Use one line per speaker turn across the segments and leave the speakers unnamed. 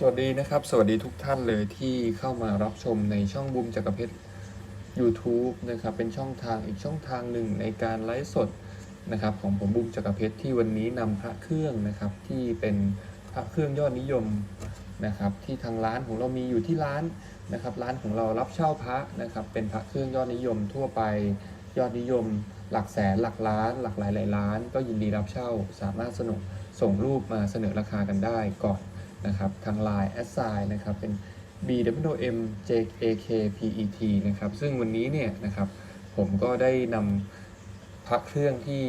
สวัสดีนะครับ สวัสดีทุกท่านเลยที่เข้ามารับชมในช่องบูมจักรเพชร YouTube นะครับเป็นช่องทางอีกช่องทางหนึ่งในการไลฟ์สดนะครับของผมบูมจักรเพชรที่วันนี้นำพระเครื่องนะครับที่เป็นพระเครื่องยอดนิยมนะครับที่ทางร้านของเรามีอยู่ที่ร้านนะครับร้านของเรารับเช่าพระนะครับเป็นพระเครื่องยอดนิยมทั่วไปยอดนิยม หลักแสนหลักล้าน หลักหลายหลายล้าน ก็ยินดีรับเช่าสามารถสนุกส่งรูปมาเสนอราคากันได้ก่อน นะครับทาง Line แอดไซน์นะครับเป็น b w m j a k p e t นะครับซึ่งวันนี้เนี่ยนะครับผมก็ได้นำพักเครื่องที่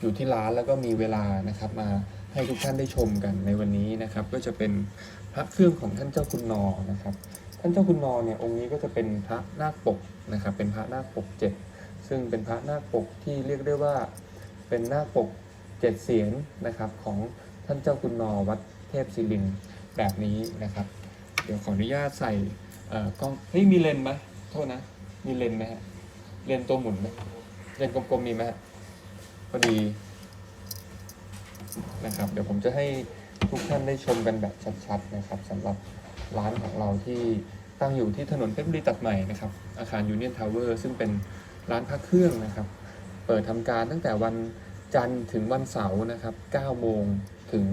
อยู่ที่ร้านแล้วก็มีเวลานะครับมาให้ทุกท่านได้ชมกันในวันนี้นะครับ ก็จะเป็นพระเครื่องของท่านเจ้าคุณนอนะครับ ท่านเจ้าคุณนอเนี่ยองค์นี้ก็จะเป็นพระนาคปกนะครับ เป็นพระนาคปกเจ็ดซึ่งเป็นพระนาคปกที่เรียกได้ว่าเป็นนาคปกเจ็ดเสียนนะครับของท่านเจ้าคุณนอวัดเทพศิรินทร์ แบบนี้นะครับ เดี๋ยวขออนุญาตใส่กล้องเฮ้ยมีเลนไหมโทษนะ มีเลนไหมฮะเลนตัวหมุนไหมเลนกลมๆมีไหมฮะพอดีนะครับ เดี๋ยวผมจะให้ทุกท่านได้ชมกันแบบชัดๆนะครับสำหรับร้านของเราที่ตั้งอยู่ที่ถนนเพชรบุรีตัดใหม่นะครับ อาคารยูเนียนทาวเวอร์ซึ่งเป็นร้านพักเครื่องนะครับ เปิดทำการตั้งแต่วันจันทร์ถึงวันเสาร์นะครับ9โมง ถึง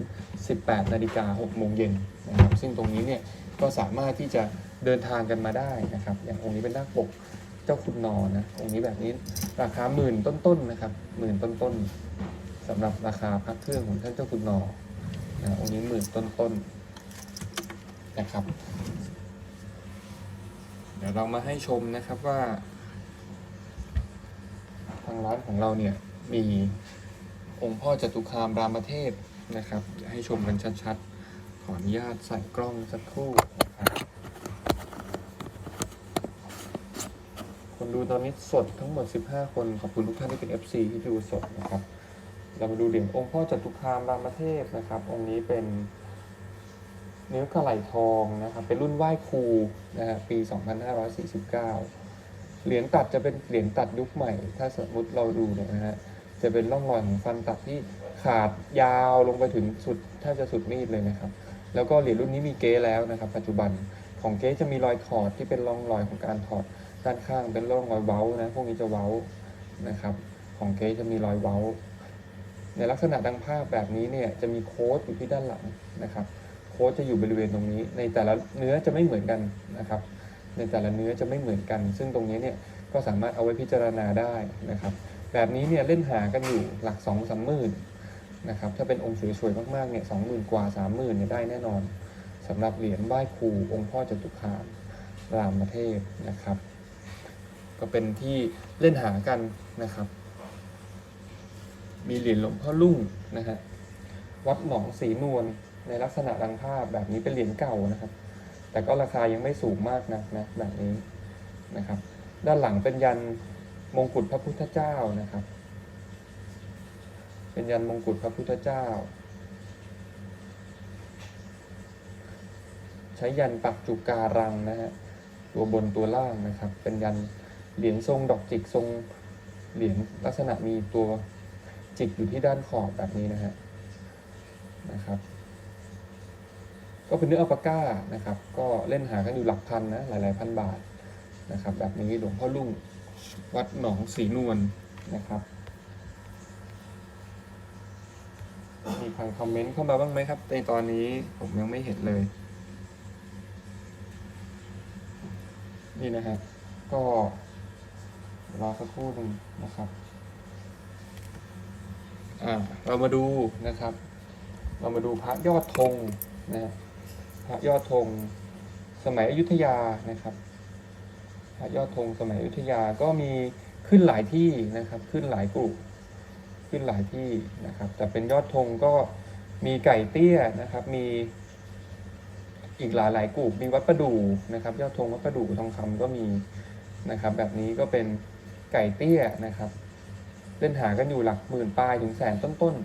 18 นาฬิกา6โมงเย็นนะครับ ซึ่งตรงนี้เนี่ยก็สามารถที่จะเดินทางกันมาได้นะครับ อย่างองค์นี้เป็นนาปกเจ้าคุณนอนะองค์นี้แบบนี้ราคาหมื่นต้นๆนนะครับหมื่นต้นๆสำหรับราคาพักเครื่องของท่านเจ้าคุณนอนะองค์นี้หมื่นต้นๆนะครับ เดี๋ยวเรามาให้ชมนะครับว่า ทางร้านของเราเนี่ยมีองค์พ่อจตุคามรามเทพ นะครับ ให้ชมกันชัดๆ ขออนุญาตใส่กล้องสักครู่นะครับคนดูตอนนี้สดทั้งหมด 15 คน ขอบคุณทุกท่านที่เป็น FC ที่ดูสดนะครับ เรามาดูเหรียญองค์พ่อจตุคามรามเทพนะครับ องค์นี้เป็นเนื้อกระไหลทองนะครับ เป็นรุ่นไหว้ครูนะฮะปี 2549 เหรียญตัดจะเป็นเหรียญตัดยุคใหม่ ถ้าสมมติเราดูเนี่ยนะฮะ จะเป็นร่องรอยของฟันตัดที่ ขาดยาวลงไปถึงสุดถ้าจะสุดมีดเลยนะครับ แล้วก็เหรียญรุ่นนี้มีเก๊แล้วนะครับ ปัจจุบันของเก๊จะมีรอยถอดที่เป็นร่องรอยของการถอดด้านข้างเป็นร่องรอยเว้านะพวกนี้จะเว้านะครับ ของเก๊จะมีรอยเว้า ในลักษณะดังภาพแบบนี้เนี่ยจะมีโค้ดอยู่ที่ด้านหลังนะครับโค้ดจะอยู่บริเวณตรงนี้ ในแต่ละเนื้อจะไม่เหมือนกันนะครับ ในแต่ละเนื้อจะไม่เหมือนกัน ซึ่งตรงนี้เนี่ยก็สามารถเอาไว้พิจารณาได้นะครับ แบบนี้เนี่ยเล่นหากันอยู่หลักสองสามหมื่น นะครับถ้าเป็นองค์สวยๆมากๆเนี่ยสองหมื่นกว่าสามหมื่นเนี่ยได้แน่นอนสำหรับเหรียญไหว้ครูองค์พ่อจตุคามรามเทพนะครับ ก็เป็นที่เล่นหากันนะครับ มีเหรียญหลวงพ่อลุ่งนะฮะวัดหนองสีนวลในลักษณะดังภาพแบบนี้เป็นเหรียญเก่านะครับ แต่ก็ราคายังไม่สูงมากนะนะแบบนี้นะครับ ด้านหลังเป็นยันมงกุฎพระพุทธเจ้านะครับ เป็นยันมงกุฎพระพุทธเจ้า ใช้ยันปักจุการังนะฮะตัวบนตัวล่างนะครับ เป็นยันเหรียญทรงดอกจิกทรงเหรียญลักษณะมีตัวจิกอยู่ที่ด้านขอบแบบนี้นะฮะนะครับ ก็เป็นเนื้ออัลปาก้านะครับ ก็เล่นหากันอยู่หลักพันนะหลายๆพันบาทนะครับ แบบนี้หลวงพ่อลุ่งวัดหนองสีนวลนะครับ มีใครคอมเมนต์เข้ามาบ้างไหมครับ ในตอนนี้ผมยังไม่เห็นเลย นี่นะฮะก็รอสักครู่หนึ่งนะครับอ่าเรามาดูนะครับ เรามาดูพระยอดธงนะฮะพระยอดธงสมัยอยุธยานะครับพระยอดธงสมัยอยุธยาก็มีขึ้นหลายที่นะครับ ขึ้นหลายกลุ่ม ขึ้นหลายที่นะครับ แต่เป็นยอดธงก็มีไก่เตี้ยนะครับ มีอีกหลายหลายกลุ่มมีวัดประดู่นะครับ ยอดธงวัดประดู่ทองคำก็มีนะครับ แบบนี้ก็เป็นไก่เตี้ยนะครับ เล่นหากันอยู่หลักหมื่นปลายถึงแสนต้น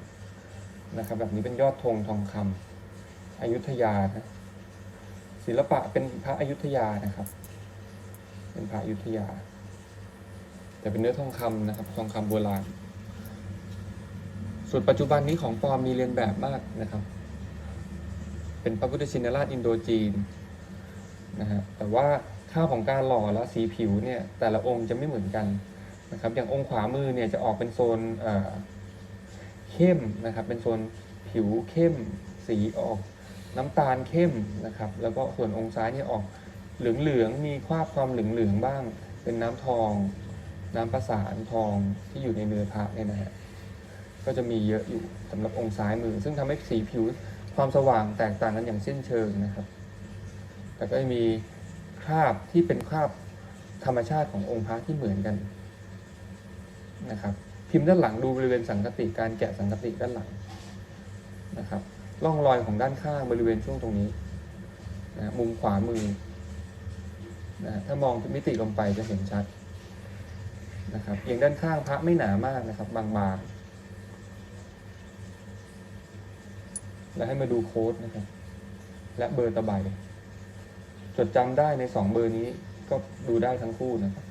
ๆนะครับ แบบนี้เป็นยอดธงทองคำอายุธยานะศิลปะเป็นพระอายุธยานะครับ เป็นพระอายุธยา แต่เป็นเนื้อทองคำนะครับ ทองคำโบราณ ส่วนปัจจุบันนี้ของปลอมมีเรียนแบบมากนะครับ เป็นพระพุทธชินราชอินโดจีนนะฮะแต่ว่าค่าของการหล่อและสีผิวเนี่ยแต่ละองค์จะไม่เหมือนกันนะครับ อย่างองค์ขวามือเนี่ยจะออกเป็นโซนเข้มนะครับ เป็นโซนผิวเข้มสีออกน้ำตาลเข้มนะครับ แล้วก็ส่วนองค์ซ้ายเนี่ยออกเหลืองๆมีคราบความเหลืองๆบ้าง เป็นน้ำทอง น้ำประสานทองที่อยู่ในเนื้อพระเนี่ยนะฮะ ก็จะมีเยอะอยู่สำหรับองค์ซ้ายมือ ซึ่งทำให้สีผิวความสว่างแตกต่างกันอย่างสิ้นเชิงนะครับ แต่ก็มีคราบที่เป็นคราบธรรมชาติขององค์พระที่เหมือนกันนะครับ พิมพ์ด้านหลังดูบริเวณสังกติการแกะสังกติด้านหลังนะครับร่องรอยของด้านข้างบริเวณช่วงตรงนี้นะมุมขวามือนะถ้ามองมิติลงไปจะเห็นชัดนะครับเอียงด้านข้างพระไม่หนามากนะครับ บางๆ แล้วให้มาดูโค้ดนะครับ และเบอร์ตะไบจดจำได้ในสองเบอร์นี้ก็ดูได้ทั้งคู่นะครับ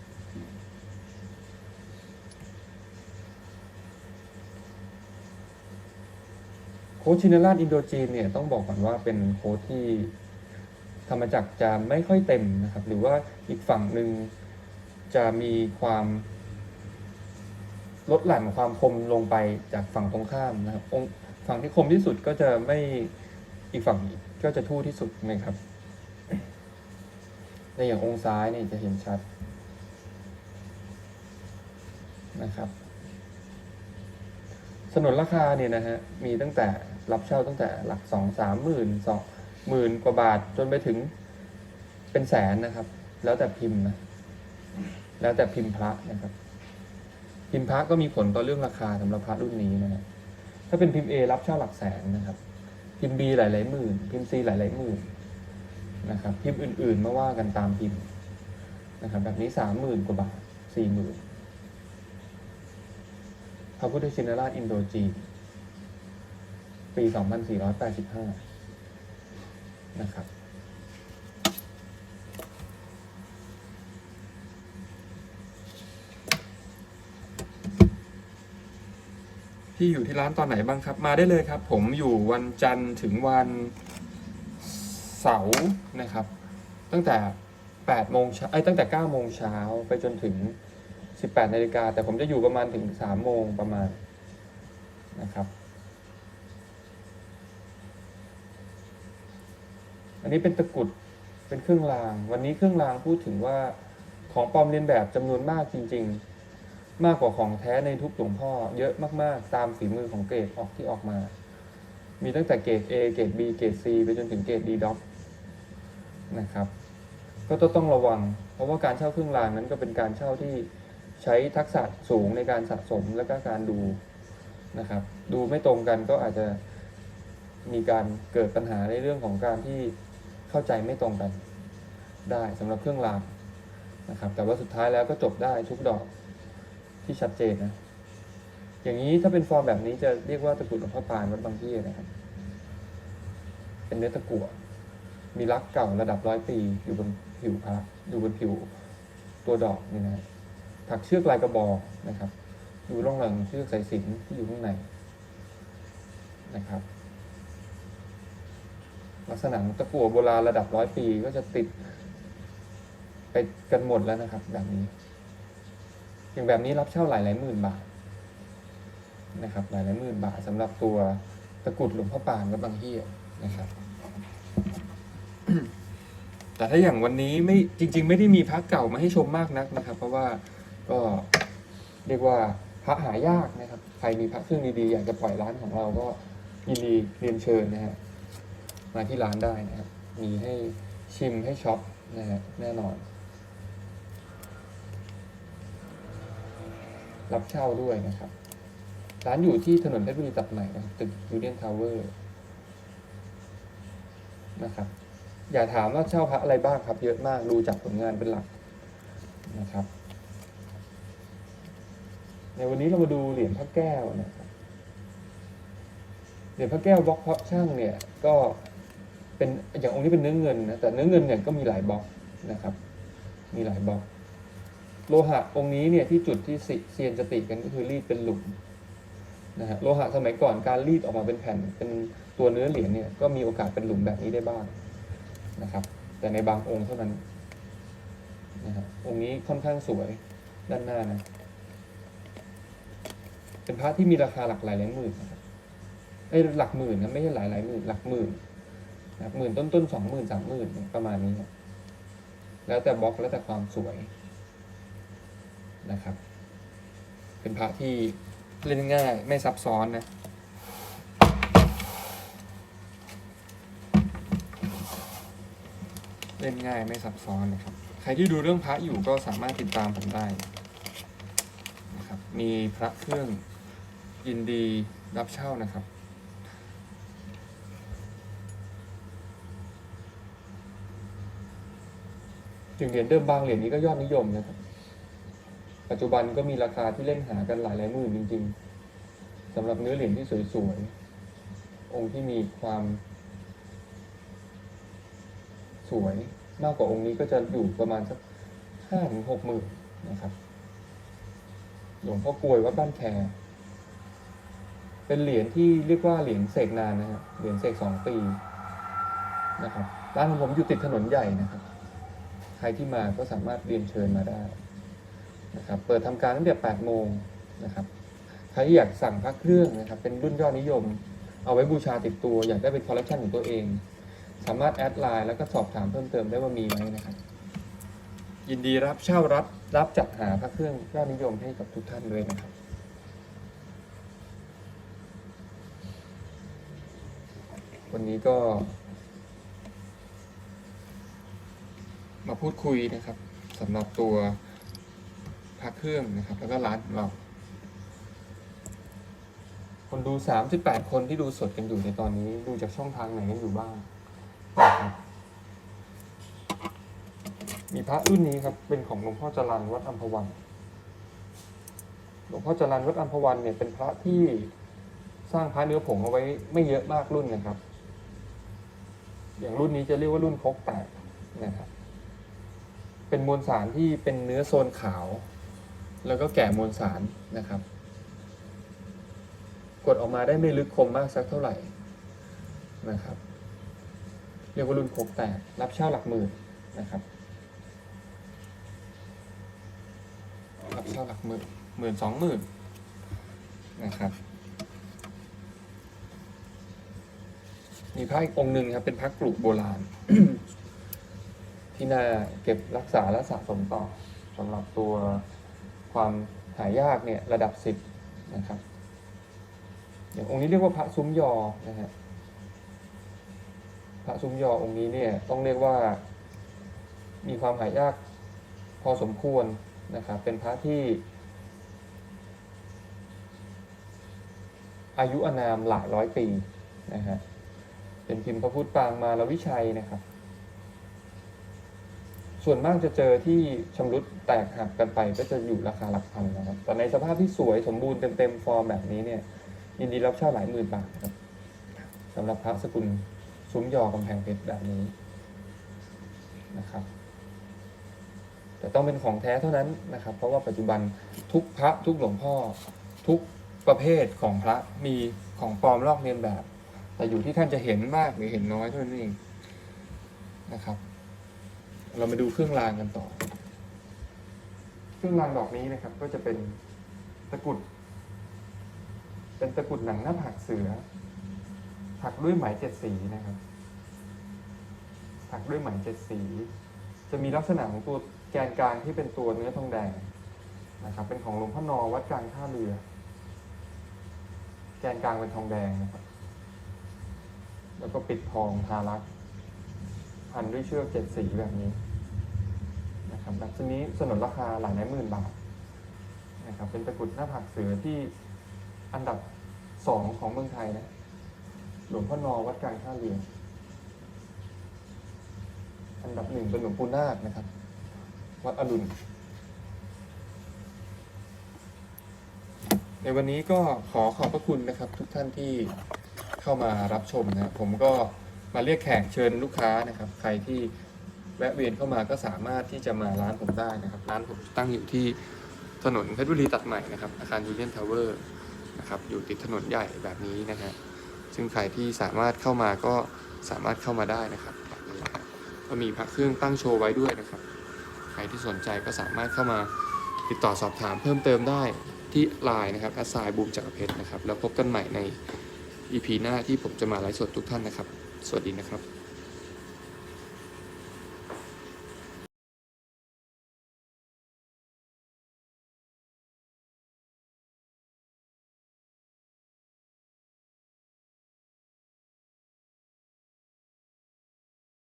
โค้ดชินราชอินโดจีนเนี่ยต้องบอกก่อนว่าเป็นโค้ดที่ธรรมจักรจะไม่ค่อยเต็มนะครับ หรือว่าอีกฝั่งหนึ่งจะมีความลดหลั่นความคมลงไปจากฝั่งตรงข้ามนะครับอง ฝั่งที่คมที่สุดก็จะไม่อีกฝั่งก็จะทู่ที่สุดนะครับ ในอย่างองค์ซ้ายเนี่ยจะเห็นชัดนะครับสนนราคาเนี่ยนะฮะมีตั้งแต่รับเช่าตั้งแต่หลักสองสามหมื่นสองหมื่นกว่าบาทจนไปถึงเป็นแสนนะครับ แล้วแต่พิมพ์นะแล้วแต่พิมพ์พระนะครับ พิมพ์พระก็มีผลต่อเรื่องราคาสำหรับพระรุ่นนี้นะฮะ ถ้าเป็นพิมพ์ A รับเช่าหลักแสนนะครับ พิมพ์ B หลายๆหมื่น พิมพ์ C หลายๆหมื่นนะครับ พิมพ์อื่นๆมาว่ากันตามพิมพ์นะครับ แบบนี้สามหมื่นกว่าบาทสี่หมื่นพระพุทธชินราชอินโดจีนปีสองพันสี่ร้อยแปดสิบห้านะครับ พี่อยู่ที่ร้านตอนไหนบ้างครับ มาได้เลยครับ ผมอยู่วันจันทร์ถึงวันเสาร์นะครับ ตั้งแต่8โมงเช้าไอ้ตั้งแต่9โมงเช้าไปจนถึง 18นาฬิกาแต่ผมจะอยู่ประมาณถึง3โมงประมาณนะครับ อันนี้เป็นตะกรุดเป็นเครื่องราง วันนี้เครื่องรางพูดถึงว่าของปลอมเลียนแบบจำนวนมากจริง ๆ มากกว่าของแท้ในทุกหลวงพ่อ เยอะมากๆ ตามฝีมือของเกรดออกที่ออกมา มีตั้งแต่เกรด A เกรด B เกรด C ไปจนถึงเกรด D ด็อกนะครับ ก็ต้องระวัง เพราะว่าการเช่าเครื่องรางนั้นก็เป็นการเช่าที่ใช้ทักษะสูงในการสะสมและก็การดูนะครับ ดูไม่ตรงกันก็อาจจะมีการเกิดปัญหาในเรื่องของการที่เข้าใจไม่ตรงกัน ได้สำหรับเครื่องรางนะครับ แต่ว่าสุดท้ายแล้วก็จบได้ทุกดอก ที่ชัดเจนนะ อย่างนี้ถ้าเป็นฟอร์มแบบนี้จะเรียกว่าตะกุดหลวงพ่อปานวัดบางที่นะครับ เป็นเนื้อตะกั่วมีลักเก่าระดับร้อยปีอยู่บนผิวพระอยู่บนผิวตัวดอกนี่นะถักเชือกลายกระบอกนะครับ ดูร่องรอยของเชือกสายสิญจนที่อยู่ข้างในนะครับ ลักษณะตะกั่วโบราณระดับร้อยปีก็จะติด ไปกันหมดแล้วนะครับแบบนี้ อย่างแบบนี้รับเช่าหลายหลายหมื่นบาทนะครับหลายหลายหมื่นบาทสำหรับตัวตะกรุดหลวงพ่อปานกับบางเฮียนะครับ แต่ถ้าอย่างวันนี้ไม่จริง ๆ ไม่ได้มีพระเก่ามาให้ชมมากนักนะครับ เพราะว่าก็เรียกว่าพระหายากนะครับ ใครมีพระเครื่องดีๆอยากจะปล่อยร้านของเราก็ยินดีเรียนเชิญนะฮะมาที่ร้านได้นะครับมีให้ชิมให้ช็อปนะฮะแน่นอน รับเช่าด้วยนะครับ ร้านอยู่ที่ถนนเพชรบุรีตัดใหม่นะตึกยูเนียนทาวเวอร์นะครับ อย่าถามว่าเช่าพระอะไรบ้างครับ เยอะมากดูจากผลงานเป็นหลักนะครับ ในวันนี้เรามาดูเหรียญพระแก้วนะครับเหรียญพระแก้วบล็อกพระช่างเนี่ยก็เป็นอย่างองค์นี้เป็นเนื้อเงินนะแต่เนื้อเงินเนี่ยก็มีหลายบล็อกนะครับ มีหลายบล็อก โลหะองค์นี้เนี่ยที่จุดที่เซียนจะติกันก็คือรีดเป็นหลุมนะฮะโลหะสมัยก่อนการรีดออกมาเป็นแผ่นเป็นตัวเนื้อเหรียญเนี่ยก็มีโอกาสเป็นหลุมแบบนี้ได้บ้างนะครับ แต่ในบางองค์เท่านั้นนะครับองค์นี้ค่อนข้างสวยด้านหน้านะเป็นพระที่มีราคาหลักหลายหลายหมื่นนะครับไอ้หลักหมื่นนะไม่ใช่หลายหลายหมื่นหลักหมื่นนะครับหมื่นต้นต้นสองหมื่นสามหมื่นประมาณนี้นะแล้วแต่บล็อกแล้วแต่ความสวย นะครับ เป็นพระที่เล่นง่ายไม่ซับซ้อนนะ เล่นง่ายไม่ซับซ้อนนะครับ ใครที่ดูเรื่องพระอยู่ก็สามารถติดตามผมได้นะครับ มีพระเครื่องยินดีรับเช่านะครับถึงเหรียญเดิมบางเหรียญนี้ก็ยอดนิยมนะครับ ปัจจุบันก็มีราคาที่เล่นหากันหลายหลายหมื่นจริง ๆสำหรับเนื้อเหรียญที่สวยๆ องค์ที่มีความสวยมากกว่าองค์นี้ก็จะอยู่ประมาณสักห้าถึงหกหมื่นนะครับ หลวงพ่อกลวยวัดบ้านแคเป็นเหรียญที่เรียกว่าเหรียญเสกนานนะครับเหรียญเสกสองปีนะครับร้านของผมอยู่ติดถนนใหญ่นะครับ ใครที่มาก็สามารถเรียนเชิญมาได้ นะครับเปิดทำการตั้งแต่8โมงนะครับใครอยากสั่งพระเครื่องนะครับเป็นรุ่นยอดนิยม เอาไว้บูชาติดตัว อยากได้เป็นคอลเลคชันของตัวเอง สามารถแอดไลน์แล้วก็สอบถามเพิ่มเติมได้ว่ามีไหมนะครับ ยินดีรับเช่ารับรับจัดหาพระเครื่องยอดนิยมให้กับทุกท่านเลยนะครับวันนี้ก็ มาพูดคุยนะครับสำหรับตัว พระเครื่องนะครับ แล้วก็ร้านของเรา คนดู 38 คนที่ดูสดกันอยู่ในตอนนี้ ดูจากช่องทางไหนกันอยู่บ้างนะครับมีพระรุ่นนี้ครับ เป็นของหลวงพ่อจรันวัดอัมพวัน หลวงพ่อจรันวัดอัมพวันเนี่ยเป็นพระที่สร้างพระเนื้อผงเอาไว้ไม่เยอะมากรุ่นนะครับ อย่างรุ่นนี้จะเรียกว่ารุ่นคกแตกนะครับ เป็นมวลสารที่เป็นเนื้อโซนขาว แล้วก็แก่มวลสารนะครับ กดออกมาได้ไม่ลึกคมมากสักเท่าไหร่นะครับ เรียกว่ารุ่นโคกแตกรับเช่าหลักหมื่นนะครับ รับเช่าหลักหมื่นหมื่นสองหมื่นนะครับมีพระอีกองค์หนึ่งครับเป็นพระกรุโบราณ ที่น่าเก็บรักษาและสะสมต่อสำหรับตัว ความหายากเนี่ยระดับสิบนะครับ อย่างองค์นี้เรียกว่าพระซุ้มยอนะฮะพระซุ้มยอองค์นี้เนี่ยต้องเรียกว่ามีความหายากพอสมควรนะครับเป็นพระที่ อายุอานามหลายร้อยปีนะฮะเป็นพิมพ์พระพุทธปางมาลวิชัยนะครับ ส่วนมากจะเจอที่ชำรุดแตกหักกันไปก็จะอยู่ราคาหลักพันนะครับแต่ในสภาพที่สวยสมบูรณ์เต็มๆฟอร์มแบบนี้เนี่ยยินดีรับเช่าหลายหมื่นบาทครับสำหรับพระสกุลซุ้มยอกำแพงเพชรแบบนี้นะครับแต่ต้องเป็นของแท้เท่านั้นนะครับ เพราะว่าปัจจุบันทุกพระทุกหลวงพ่อ ทุกประเภทของพระมีของปลอมลอกเลียนแบบ แต่อยู่ที่ท่านจะเห็นมากหรือเห็นน้อยเท่านั้นเองนะครับ เรามาดูเครื่องรางกันต่อ เครื่องรางดอกนี้นะครับ ก็จะเป็นตะกรุด เป็นตะกรุดหนังหน้าผากเสือ ถักด้วยไหมเจ็ดสีนะครับ ถักด้วยไหมเจ็ดสี จะมีลักษณะของตัวแกนกลางที่เป็นตัวเนื้อทองแดงนะครับ เป็นของหลวงพ่อนอวัดกลางท่าเรือ แกนกลางเป็นทองแดงนะครับ แล้วก็ปิดทองทารักพันด้วยเชือกเจ็ดสีแบบนี้ นะครับแบบชนี้สนนราคาหลายหลายหมื่นบาทนะครับเป็นตะกรุดหน้าผากเสือที่อันดับสองของเมืองไทยนะหลวงพ่อนอวัดกลางท่าเรืออันดับหนึ่งเป็นหลวงปู่นาคนะครับ วัดอรุณในวันนี้ก็ขอขอบพระคุณนะครับ ทุกท่านที่เข้ามารับชมนะผมก็มาเรียกแขกเชิญลูกค้านะครับ ใครที่ แวะเวียนเข้ามาก็สามารถที่จะมาร้านผมได้นะครับ ร้านผมตั้งอยู่ที่ถนนเพชรบุรีตัดใหม่นะครับ อาคารยูเนียนทาวเวอร์นะครับอยู่ติดถนนใหญ่แบบนี้นะฮะซึ่งใครที่สามารถเข้ามาก็สามารถเข้ามาได้นะครับแบบนี้นะครับก็มีพระเครื่องตั้งโชว์ไว้ด้วยนะครับ ใครที่สนใจก็สามารถเข้ามาติดต่อสอบถามเพิ่มเติมได้ที่ไลน์นะครับแอสไซบูมจักรเพชรนะครับ แล้วพบกันใหม่ใน EP หน้าที่ผมจะมาไลฟ์สดทุกท่านนะครับ สวัสดีนะครับ